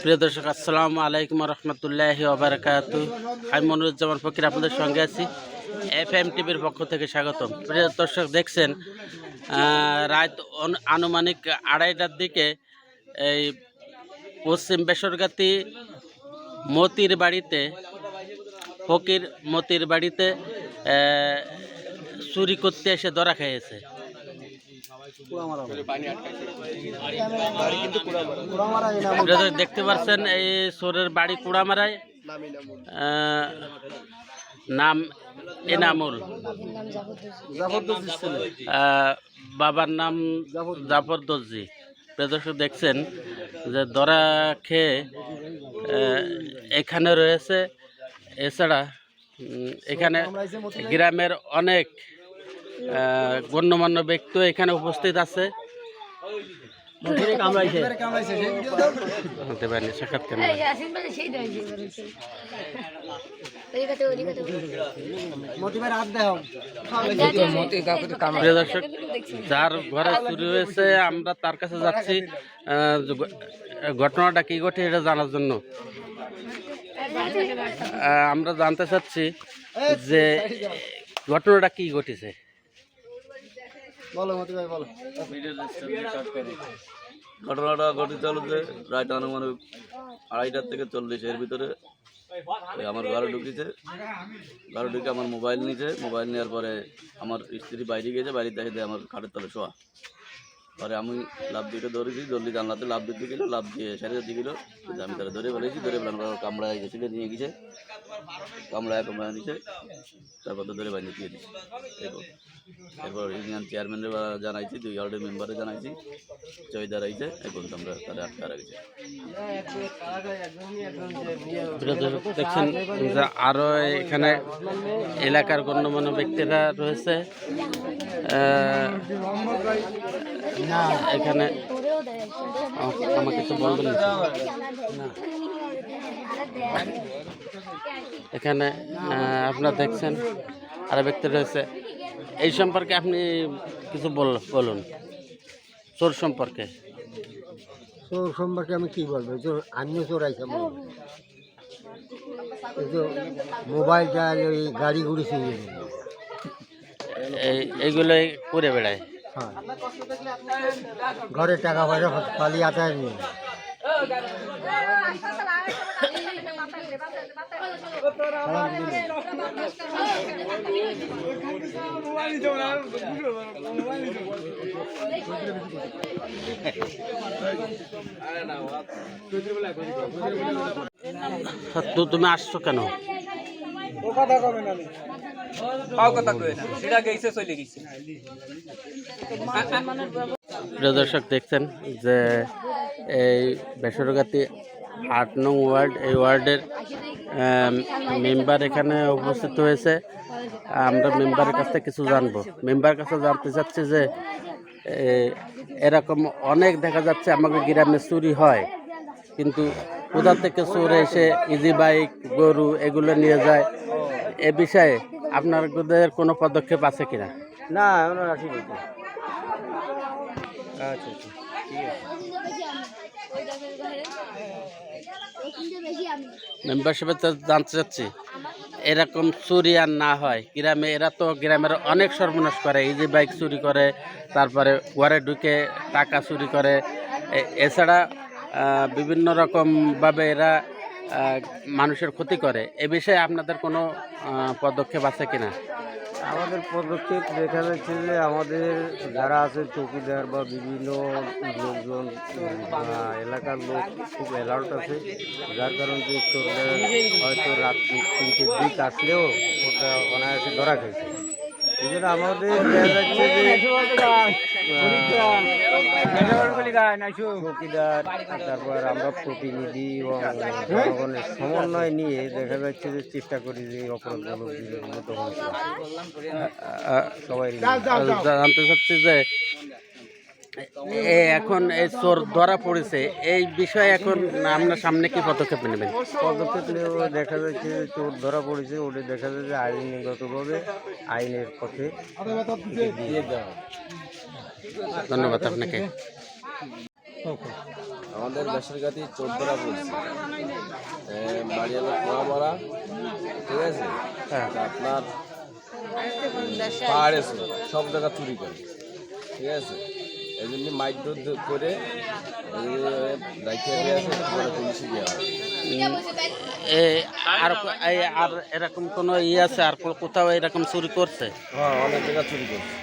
প্রিয় দর্শক আসসালামু আলাইকুম রহমতুল্লাহ ওবরাকাতু। আমি মনিরুজ্জামান ফকির আপনাদের সঙ্গে আছি। এফ এম টিভির পক্ষ থেকে স্বাগতম। প্রিয় দর্শক দেখছেন রাত আনুমানিক আড়াইটার দিকে এই পশ্চিম বেসরকাতি মতির বাড়িতে ফকির মতির বাড়িতে চুরি করতে এসে ধরা দর্শক, দেখতে পাচ্ছেন এই সোরের বাড়ি কুড়ামারায়। আহ, নাম এনামুল বাবার নাম জাফর দর্জি প্রদর্শক দেখছেন যে দরা খেয়ে এখানে রয়েছে। এছাড়া এখানে গ্রামের অনেক গণ্যমান্য ব্যক্তিও এখানে উপস্থিত আছে। হতে পারেনি সাক্ষাৎ কেন? প্রিয় দর্শক যার ঘরে চুরি হয়েছে আমরা তার কাছে যাচ্ছি। ঘটনাটা কি ঘটে এটা জানার জন্য। আমরা জানতে চাচ্ছি যে ঘটনাটা কি ঘটেছে? ঘটনাটা ঘটিতে হলো যে রাত আনুমানিক আড়াইটার থেকে চল্লিশ, এর ভিতরে ওই আমার ঘরে ঢুকেছে। ঘরে ঢুকে আমার মোবাইল নিয়েছে। মোবাইল নেওয়ার পরে আমার স্ত্রী বাইরে গিয়েছে বাইরে এসে আমার খাটের তলে শোয়া। পরে আমি লাভ দিতে ধরেছি, জলদি জানলাতে লাভ দিতে গেলো লাভ দিয়ে সাড়ে দিতে গেলো। আমি তারা ধরে ফেলেছি, ধরে ফেলাম কামড়ায় গেছিল, নিয়ে গেছে। কামড়ায় কামড়ায় নিছে তারপর তো ধরে বাইরে দিয়ে দিচ্ছে এরপর এরপর ইউনিয়ন চেয়ারম্যানের জানাইছি, দুই ওয়ার্ডের মেম্বারে জানাইছি জয়দার আইছে এখন তো আমরা তারা আটকা রাখছি। দেখছেন আরও এখানে এলাকার গণ্যমান্য ব্যক্তিরা রয়েছে এখানে আমাকে- কিছু বলবেন এখানে আপনারা দেখছেন আর ব্যক্তি রয়েছে। এই সম্পর্কে আপনি কিছু বল বলুন। চোর সম্পর্কে। চোর সম্পর্কে আমি কি বলব? চোর আমিও চোর আইসা বলব এই যে মোবাইলটা আর ওই গাড়ি গুড়ি চুরিয়ে দিল এই এইগুলোই করে বেড়ায়। ঘরে টাকা পয়সা পালিয়ে আতায় নিয়ে। তো তুমি আসছো কেন? প্রিয় দর্শক, দেখছেন যে এই বেসরকারি আট নং ওয়ার্ড, এই ওয়ার্ডের মেম্বার এখানে উপস্থিত হয়েছে। আমরা মেম্বারের কাছ থেকে কিছু জানব। মেম্বার কাছে জানতে চাচ্ছি যে এরকম অনেক দেখা যাচ্ছে আমাকে গ্রামে চুরি হয়। কিন্তু কোথা থেকে চোর এসে, ইজি বাইক, গরু এগুলো নিয়ে যায়? এ বিষয়ে আপনাদের কোনো পদক্ষেপ আছে কিনা? না আমরা রাখি আচ্ছা আচ্ছা। মেম্বারশিপে তো জানতে চাচ্ছি এরকম চুরি আর না হয়। গ্রামে এরা তো গ্রামের অনেক সর্বনাশ করে। এই যে বাইক চুরি করে তারপরে ঘরে ঢুকে টাকা চুরি করে। এছাড়া বিভিন্ন রকমভাবে এরা মানুষের ক্ষতি করে। এ বিষয়ে আপনাদের কোনো পদক্ষেপ আছে কিনা? আমাদের পদক্ষেপ দেখা যাচ্ছে যে আমাদের যারা আছে চৌকিদার বা বিভিন্ন লোকজন এলাকার লোক খুব অ্যালার্ট আছে। যার কারণে হয়তো রাত্রি তিনটের দিক আসলেও ওটা অনায়াসে ধরা খেয়েছে। এই জন্য আমাদের দেখা যাচ্ছে যে তারপর আমরা প্রতিনিধি এবং জনগণের সমন্বয় নিয়ে দেখা যাচ্ছে যে চেষ্টা করি যে অপরাধমূলক উন্নত সবাই জানতে চাচ্ছি যে এখন এই চোর ধরা পড়েছে। এই বিষয়ে এখন আপনার সামনে কি পদক্ষেপ নেবেন? পদক্ষেপ নেওয়া দেখা যাচ্ছে যে চোর ধরা পড়েছে ওটা দেখা যাচ্ছে যে আইনগতভাবে আইনের পথে ধন্যবাদ আপনাকে। আমাদের বেসরকারি চোদ্দরা পড়ছে। এ, বাড়ি হলো পোড়াপাড়া ঠিক আছে? হ্যাঁ। আপনার পাহাড়ে সব জায়গা চুরি করে ঠিক আছে? এই জন্য মাইক করে রাখিয়ে দিয়ে পুলিশে দেওয়া আর আর এরকম কোনো ইয়ে আছে আর কোথাও এরকম চুরি করছে? হ্যাঁ অনেক জায়গা চুরি করছে।